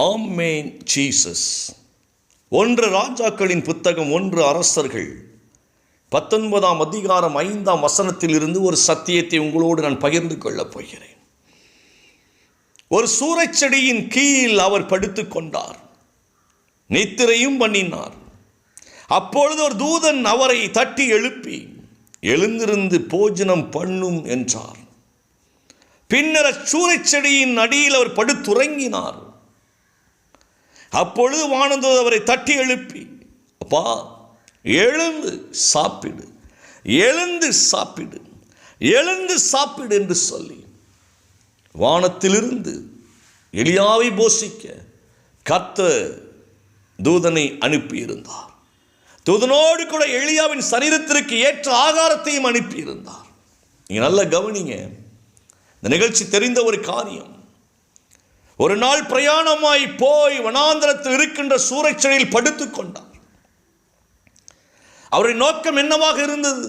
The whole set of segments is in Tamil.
ஆமேன் ஜீசஸ் ஒன்று ராஜாக்களின் புத்தகம் ஒன்று அரசர்கள். பத்தொன்பதாம் அதிகாரம் ஐந்தாம் வசனத்தில் இருந்து ஒரு சத்தியத்தை உங்களோடு நான் பகிர்ந்து கொள்ளப் போகிறேன். ஒரு சூறைச்செடியின் கீழ் அவர் படுத்து கொண்டார். நித்திரையும் பண்ணினார். அப்பொழுது ஒரு தூதன் அவரை தட்டி எழுப்பி எழுந்திருந்து போஜனம் பண்ணும் என்றார். பின்னர் அச்சூறைச்செடியின் அடியில் அவர் படுத்துறங்கினார். அப்பொழுது வானந்தூதர் அவரை தட்டி எழுப்பி அப்பா எழுந்து சாப்பிடு எழுந்து சாப்பிடு எழுந்து சாப்பிடு என்று சொல்லி வானத்திலிருந்து எளியாவை போஷிக்க கத்த தூதனை அனுப்பியிருந்தார். தூதனோடு கூட எளியாவின் சரீரத்திற்கு ஏற்ற ஆகாரத்தையும் அனுப்பியிருந்தார். நீங்கள் நல்லா கவனிங்க. இந்த நிகழ்ச்சி தெரிந்த ஒரு காரியம். ஒரு நாள் பிரயாணமாய் போய் வனாந்திரத்தில் இருக்கின்ற சூறைச்சலில் படுத்துக்கொண்டார் அவருடைய நோக்கம் என்னவாக இருந்தது?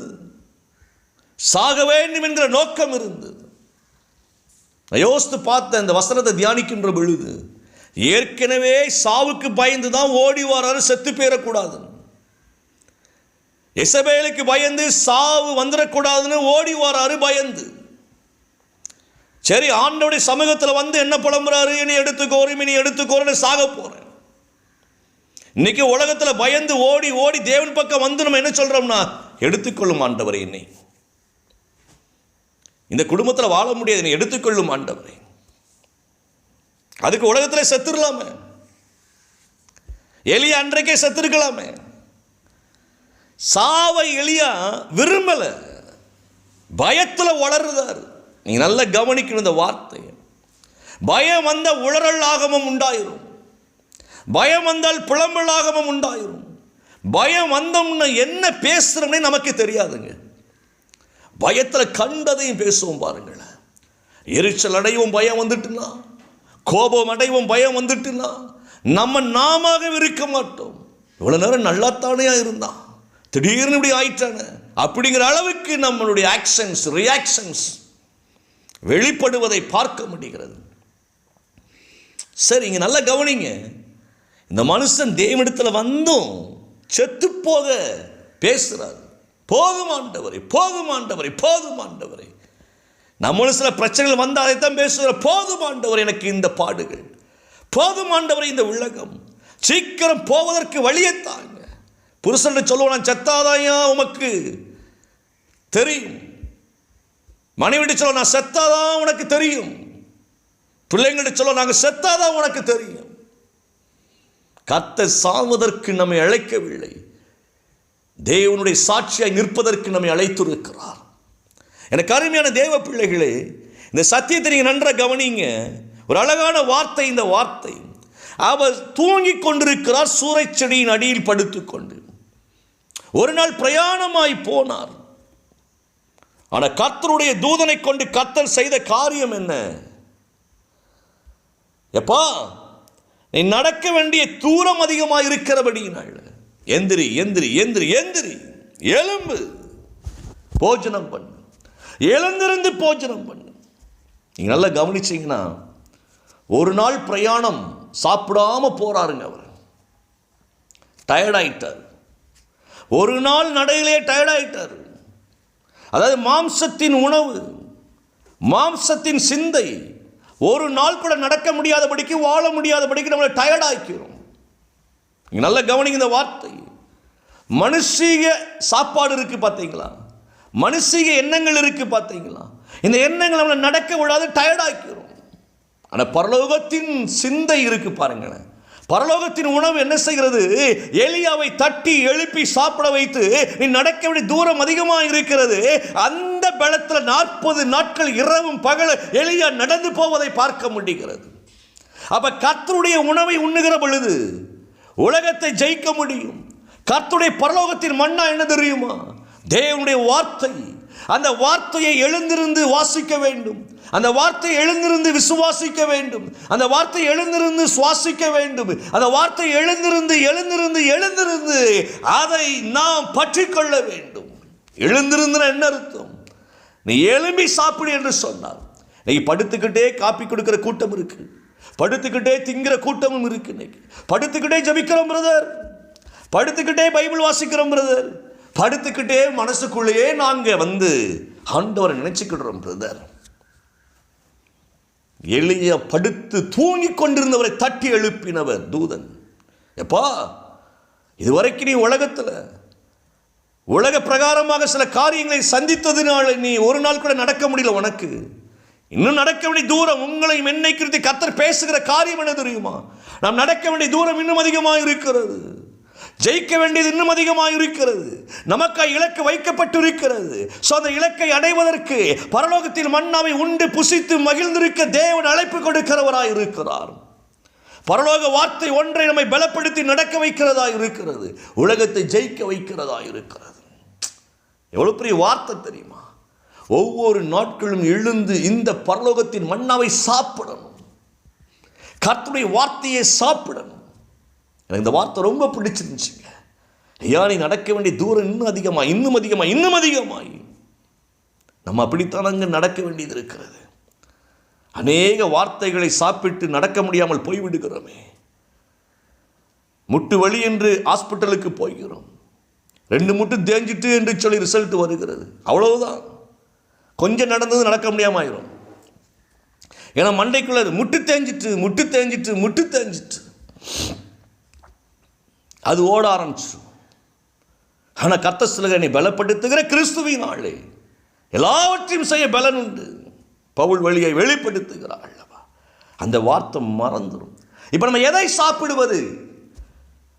சாக வேண்டும் என்கிற நோக்கம் இருந்தது. நான் யோசித்து பார்த்த இந்த வசனத்தை தியானிக்கின்ற பொழுது ஏற்கனவே சாவுக்கு பயந்து தான் ஓடி வராரு செத்து போயிடக்கூடாது எசபேலுக்கு பயந்து சாவு வந்துடக்கூடாதுன்னு ஓடி வராரு பயந்து. சரி ஆண்டோடைய சமூகத்தில் வந்து என்ன புலம்புறாரு? இனி எடுத்துக்கோரும் இனி எடுத்துக்கோருன்னு சாக போறேன். இன்னைக்கு உலகத்தில் பயந்து ஓடி ஓடி தேவன் பக்கம் வந்து நம்ம என்ன சொல்றோம்னா எடுத்துக்கொள்ளும் ஆண்டவரை என்னை. இந்த குடும்பத்தில் வாழ முடியாது நீ எடுத்துக்கொள்ளும் ஆண்டவரை. அதுக்கு உலகத்தில் செத்துடலாமே எலியா அன்றைக்கே செத்துருக்கலாமே. சாவை எலியா விரும்பல. பயத்தில் வளருதாரு. நீ நல்லா கவனிக்கணும் இந்த வார்த்தையை. பயம் வந்த உளறல் ஆகமும் உண்டாயிரும். பயம் வந்தால் புலம்பல் ஆகமும் உண்டாயிரும். பயம் வந்தோம்னா என்ன பேசுகிறோம்னே நமக்கு தெரியாதுங்க. பயத்தில் கண்டதையும் பேசுவோம் பாருங்களேன். எரிச்சல் அடைவும் பயம் வந்துட்டுனா கோபம் அடைவும் பயம் வந்துட்டுனா நம்ம நாம இருக்க மாட்டோம். இவ்வளோ நேரம் நல்லாத்தானையாக இருந்தான் திடீர்னு இப்படி ஆயிட்டானே. அப்படிங்கிற அளவுக்கு நம்மளுடைய ஆக்ஷன்ஸ் ரியாக்ஷன்ஸ் வெளிப்படுவதை பார்க்க முடிகிறது. சரி இங்கே நல்லா கவனிங்க. இந்த மனுஷன் தேவனிடத்தில் வந்தும் செத்து போக பேசுகிறார் போதுமாண்டவரை போதுமாண்டவரை போதுமாண்டவரை நம்மளும் சில பிரச்சனைகள் வந்தால் அதைத்தான் பேசுகிற. போதுமாண்டவர் எனக்கு இந்த பாடுகள். போதும் இந்த உலகம். சீக்கிரம் போவதற்கு வழியைத்தாங்க புருஷன் சொல்லுவோம் நான் செத்தாதாயா உமக்கு தெரியும். மனைவிட்டு சொல்ல நான் செத்தாதான் உனக்கு தெரியும். பிள்ளைங்கள்ட்ட சொல்ல நாங்கள் செத்தாதான் உனக்கு தெரியும். கத்த சாவதற்கு நம்மை அழைக்கவில்லை. தேவனுடைய சாட்சியாய் நிற்பதற்கு நம்மை அழைத்திருக்கிறார். எனக்கு அருமையான தேவ பிள்ளைகளே இந்த சத்தியத்தை நீங்கள் நன்றாக கவனிங்க. ஒரு அழகான வார்த்தை இந்த வார்த்தை. அவர் தூங்கிக் கொண்டிருக்கிறார் சூறைச்செடியின் அடியில் படுத்துக்கொண்டு. ஒரு நாள் பிரயாணமாய் போனார். ஆனால் கர்த்தருடைய தூதனை கொண்டு கர்த்தர் செய்த காரியம் என்ன? எப்பா நீ நடக்க வேண்டிய தூரம் அதிகமாக இருக்கிறபடியினால் எந்திரி எந்திரி எந்திரி எந்திரி. எலும்பு போஜனம் பண்ணு. எழுந்திருந்து போஜனம் பண்ணு. நீங்கள் நல்லா கவனிச்சிங்கன்னா ஒரு நாள் பிரயாணம் சாப்பிடாம போறாருங்க அவர். டயர்டாயிட்டார் ஒரு நாள் நடையிலே டயர்டாயிட்டார் அதாவது மாம்சத்தின் உணவு மாம்சத்தின் சிந்தை ஒரு நாள் கூட நடக்க முடியாதபடிக்கு வாழ முடியாதபடிக்கு நம்மளை டயர்டாக்கிறோம் நீங்கள் நல்லா கவனிங்க இந்த வார்த்தை. மனுஷீக சாப்பாடு இருக்குது பார்த்தீங்களா? மனுஷீக எண்ணங்கள் இருக்குது பார்த்தீங்களா? இந்த எண்ணங்கள் நம்மளை நடக்க விடாது டயர்டாக்கிறோம் ஆனால் பரலோகத்தின் சிந்தை இருக்குது பாருங்களேன். பரலோகத்தின் உணவு என்ன செய்கிறது? எலியாவை தட்டி எழுப்பி சாப்பிட வைத்து நீ நடக்க வேண்டிய தூரம் அதிகமாக இருக்கிறது. அந்த பலத்தில் நாற்பது நாட்கள் இரவும் பகல எலியா நடந்து போவதை பார்க்க முடிகிறது. அப்ப கத்தருடைய உணவை உண்ணுகிற பொழுது உலகத்தை ஜெயிக்க முடியும். கர்த்தருடைய பரலோகத்தின் மண்ணா என்ன தெரியுமா? தேவனுடைய வார்த்தை. அந்த வார்த்தையை எழுந்திருந்து வாசிக்க வேண்டும். அந்த வார்த்தை எழுந்திருந்து விசுவாசிக்க வேண்டும். அந்த வார்த்தை எழுந்திருந்து சுவாசிக்க வேண்டும். அந்த வார்த்தை எழுந்திருந்து எழுந்திருந்து எழுந்திருந்து அதை நாம் பற்றி கொள்ள வேண்டும். எழுந்திருந்து என்ன அர்த்தம்? நீ எழும்பி சாப்பிடு என்று சொன்னார் நீ படுத்துக்கிட்டே காப்பி கொடுக்கிற கூட்டம் இருக்கு. படுத்துக்கிட்டே திங்கிற கூட்டமும் இருக்கு இன்னைக்கு. படுத்துக்கிட்டே ஜபிக்கிறோம் பிரதர் படுத்துக்கிட்டே பைபிள் வாசிக்கிறோம் பிரதர் படுத்துக்கிட்டே மனசுக்குள்ளேயே நாங்கள் வந்து ஆண்டவரை நினைச்சுக்கிடுறோம் பிரதர் எளிய படுத்து தூங்கி கொண்டிருந்தவரை தட்டி எழுப்பினவர் தூதன். எப்பா இதுவரைக்கும் நீ உலகத்தில் உலக பிரகாரமாக சில காரியங்களை சந்தித்ததுனால நீ ஒரு நாள் கூட நடக்க முடியல உனக்கு. இன்னும் நடக்க வேண்டிய தூரம் உங்களை என்னை குறித்து கத்தர் பேசுகிற காரியம் என்ன தெரியுமா? நாம் நடக்க வேண்டிய தூரம் இன்னும் அதிகமாக இருக்கிறது ஜெயிக்க வேண்டியது இன்னும் அதிகமாக இருக்கிறது நமக்காய் இலக்கு வைக்கப்பட்டு இருக்கிறது ஸோ அந்த இலக்கை அடைவதற்கு பரலோகத்தில் மன்னாவை உண்டு புசித்து மகிழ்ந்திருக்க தேவன் அழைப்பு கொடுக்கிறவராய் இருக்கிறார் பரலோக வார்த்தை ஒன்றை நம்மை பலப்படுத்தி நடக்க வைக்கிறதா இருக்கிறது உலகத்தை ஜெயிக்க வைக்கிறதா இருக்கிறது எவ்வளோ பெரிய வார்த்தை தெரியுமா? ஒவ்வொரு நாட்களும் எழுந்து இந்த பரலோகத்தின் மன்னாவை சாப்பிடணும். கர்த்துடைய வார்த்தையை சாப்பிடணும். எனக்கு இந்த வார்த்தை ரொம்ப பிடிச்சிருந்துச்சுங்க ஐயா நீ நடக்க வேண்டிய தூரம் இன்னும் அதிகமாக இன்னும் அதிகமாக இன்னும் அதிகமாய். நம்ம அப்படித்தான் அங்கே நடக்க வேண்டியது இருக்கிறது. அநேக வார்த்தைகளை சாப்பிட்டு நடக்க முடியாமல் போய்விடுகிறோமே. முட்டு வழி என்று ஹாஸ்பிட்டலுக்கு போய்கிறோம் ரெண்டு முட்டு தேஞ்சிட்டு என்று சொல்லி ரிசல்ட் வருகிறது. அவ்வளவுதான். கொஞ்சம் நடந்தது நடக்க முடியாம ஆயிரும் ஏன்னா மண்டைக்குள்ள முட்டு தேஞ்சிட்டு முட்டு தேஞ்சிட்டு முட்டு தேஞ்சிட்டு. அது ஓட ஆரம்பிச்சிடும் ஆனால் கத்த சிலகனை பலப்படுத்துகிற கிறிஸ்துவின் ஆளே எல்லாவற்றையும் செய்ய பலன் உண்டு. பவுல் வழியை வெளிப்படுத்துகிறார் அல்லவா அந்த வார்த்தை மறந்துடும் இப்போ நம்ம எதை சாப்பிடுவது?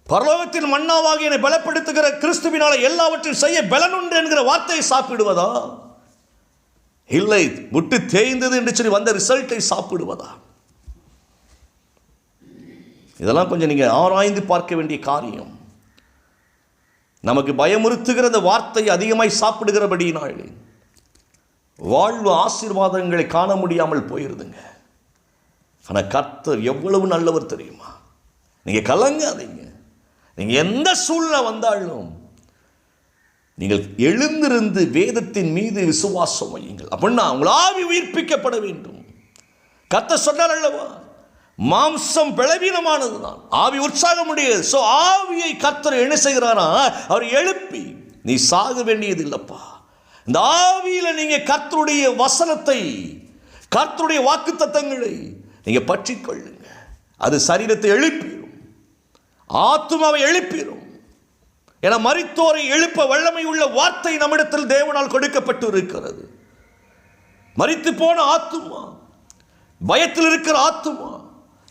பரலோகத்தின் மன்னாவாகி என்னை பலப்படுத்துகிற கிறிஸ்துவினால் எல்லாவற்றையும் செய்ய பலன் உண்டு என்கிற வார்த்தையை சாப்பிடுவதா? இல்லை முட்டு தேய்ந்தது என்று சொல்லி வந்த ரிசல்ட்டை சாப்பிடுவதா? இதெல்லாம் கொஞ்சம் நீங்கள் ஆராய்ந்து பார்க்க வேண்டிய காரியம். நமக்கு பயமுறுத்துகிற அந்த வார்த்தை அதிகமாய் சாப்பிடுகிறபடியினால் வாழ்வு ஆசீர்வாதங்களை காண முடியாமல் போயிருதுங்க. ஆனால் கர்த்தர் எவ்வளவு நல்லவர் தெரியுமா? நீங்கள் கலங்காதீங்க. நீங்கள் எந்த சூழ்நிலை வந்தாலும் நீங்கள் எழுந்திருந்து வேதத்தின் மீது விசுவாசம் வையுங்கள். அப்படின்னா உங்கள் ஆவி உயிர்ப்பிக்கப்பட வேண்டும். கத்த சொன்னார் அல்லவா? மாம்சம் பலவீனமானது தான் ஆவி உற்சாகம் முடியாது ஸோ ஆவியை கத்தர் என்ன செய்கிறாரா? அவர் எழுப்பி நீ சாக வேண்டியது இல்லைப்பா இந்த ஆவியில் நீங்கள் கர்த்தருடைய வசனத்தை கர்த்தருடைய வாக்கு தத்தங்களை நீங்கள் பற்றி கொள்ளுங்க அது சரீரத்தை எழுப்பிடும் ஆத்மாவை எழுப்பிடும் என மறித்தோரை எழுப்ப வல்லமை உள்ள வார்த்தை நம்மிடத்தில் தேவனால் கொடுக்கப்பட்டு இருக்கிறது மறித்து போன ஆத்துமா பயத்தில் இருக்கிற ஆத்துமா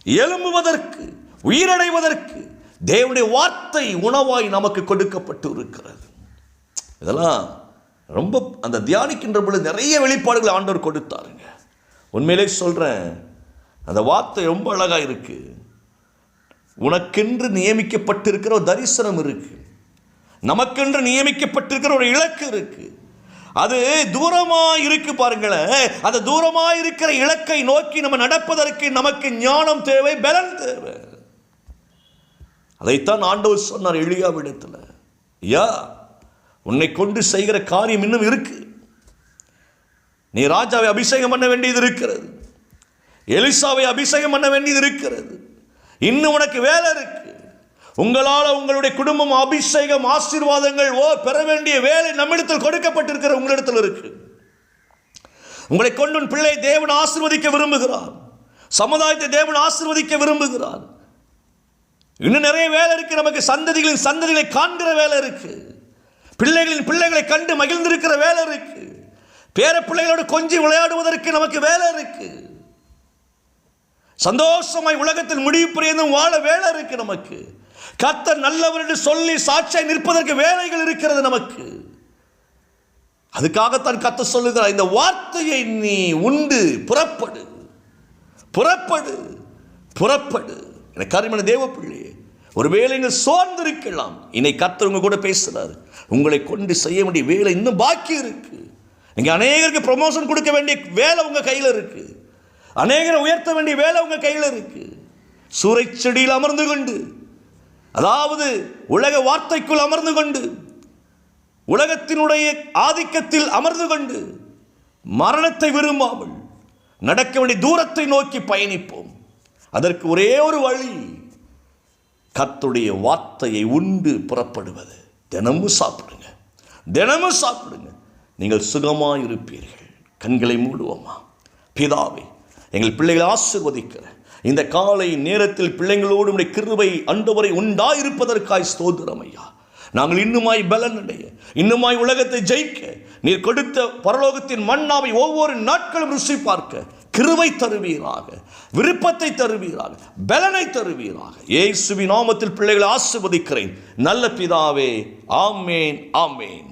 எழும்புவதற்கு உயிரடைவதற்கு தேவனுடைய வார்த்தை உணவாய் நமக்கு கொடுக்கப்பட்டு இருக்கிறது இதெல்லாம் ரொம்ப அந்த தியானிக்கின்ற பொழுது நிறைய வெளிப்பாடுகளை ஆண்டவர் கொடுத்தாருங்க. உண்மையிலே சொல்கிறேன் அந்த வார்த்தை ரொம்ப அழகாக இருக்குது உனக்கென்று நியமிக்கப்பட்டிருக்கிற ஒரு தரிசனம் இருக்குது நமக்கென்று நியமிக்கப்பட்டிருக்கிற ஒரு இலக்கு இருக்குது அது தூரமா இருக்கு பாருங்களேன். அந்த தூரமா இருக்கிற இலக்கை நோக்கி நம்ம நடப்பதற்கு நமக்கு ஞானம் தேவை பலன் தேவை. அதைத்தான் ஆண்டவர் சொன்னார் எளியாவிடத்தில் ஐயா உன்னை கொண்டு செய்கிற காரியம் இன்னும் இருக்கு. நீ ராஜாவை அபிஷேகம் பண்ண வேண்டியது இருக்கிறது. எலிசாவை அபிஷேகம் பண்ண வேண்டியது இருக்கிறது. இன்னும் உனக்கு வேலை இருக்கு. உங்களால் உங்களுடைய குடும்பம் அபிஷேகம் ஆசீர்வாதங்கள் ஓ பெற வேண்டிய வேலை நம்மிடத்தில் கொடுக்கப்பட்டிருக்கிற உங்களிடத்தில் இருக்கு. உங்களை கொண்டு பிள்ளை தேவன் ஆசிர்வதிக்க விரும்புகிறார். சமுதாயத்தை தேவன் ஆசிர்வதிக்க விரும்புகிறார். இன்னும் நிறைய வேலை இருக்கு. நமக்கு சந்ததிகளின் சந்ததிகளை காண்கிற வேலை இருக்கு. பிள்ளைகளின் பிள்ளைகளை கண்டு மகிழ்ந்திருக்கிற வேலை இருக்கு. பேர பிள்ளைகளோடு கொஞ்சி விளையாடுவதற்கு நமக்கு வேலை இருக்குது சந்தோஷமாய் உலகத்தில் முடிவு புரியும் வாழ வேலை இருக்கு நமக்கு. கர்த்தர் நல்லவர் என்று சொல்லி சாட்சியாய் நிற்பதற்கு வேலைகள் இருக்கிறது நமக்கு. அதுக்காகத்தான் கத்த சொல்லுகிறார் இந்த வார்த்தையை நீ உண்டு புறப்படு புறப்படு புறப்படு. எனக்கு அருமையான தேவ பிள்ளையே ஒருவேளை நீங்கள் சோர்ந்திருக்கலாம். இன்னை கத்தவங்க உங்க கூட பேசுகிறார் உங்களை கொண்டு செய்ய வேண்டிய வேலை இன்னும் பாக்கி இருக்கு. நீங்கள் அநேகருக்கு ப்ரொமோஷன் கொடுக்க வேண்டிய வேலை உங்கள் கையில் இருக்குது அநேகரை உயர்த்த வேண்டிய வேலை உங்கள் கையில் இருக்கு. சூறை செடியில் அமர்ந்து கொண்டு அதாவது உலக வார்த்தைக்குள் அமர்ந்து கொண்டு உலகத்தினுடைய ஆதிக்கத்தில் அமர்ந்து கொண்டு மரணத்தை விரும்பாமல் நடக்க வேண்டிய தூரத்தை நோக்கி பயணிப்போம். அதற்கு ஒரே ஒரு வழி கத்துடைய வார்த்தையை உண்டு புறப்படுவது. தினமும் சாப்பிடுங்க. தினமும் சாப்பிடுங்க. நீங்கள் சுகமாக இருப்பீர்கள் கண்களை மூடுவோமா? பிதாவை எங்கள் பிள்ளைகளை ஆசிர்வதிக்கிற இந்த காலை நேரத்தில் பிள்ளைங்களோடு உடைய கிருபை அண்டவரை உண்டாயிருப்பதற்காய் ஸ்தோத்திரம் ஐயா. நாங்கள் இன்னுமாய் பலனடைய இன்னுமாய் உலகத்தை ஜெயிக்க நீர் கொடுத்த பரலோகத்தின் மண்ணாவை ஒவ்வொரு நாட்களும் ருசி பார்க்க கிருவை தருவீராக விருப்பத்தை தருவீராக பலனை தருவீராக. இயேசுவின் நாமத்தில் பிள்ளைகளை ஆசிர்வதிக்கிறேன். நல்ல பிதாவே ஆமேன் ஆமேன்.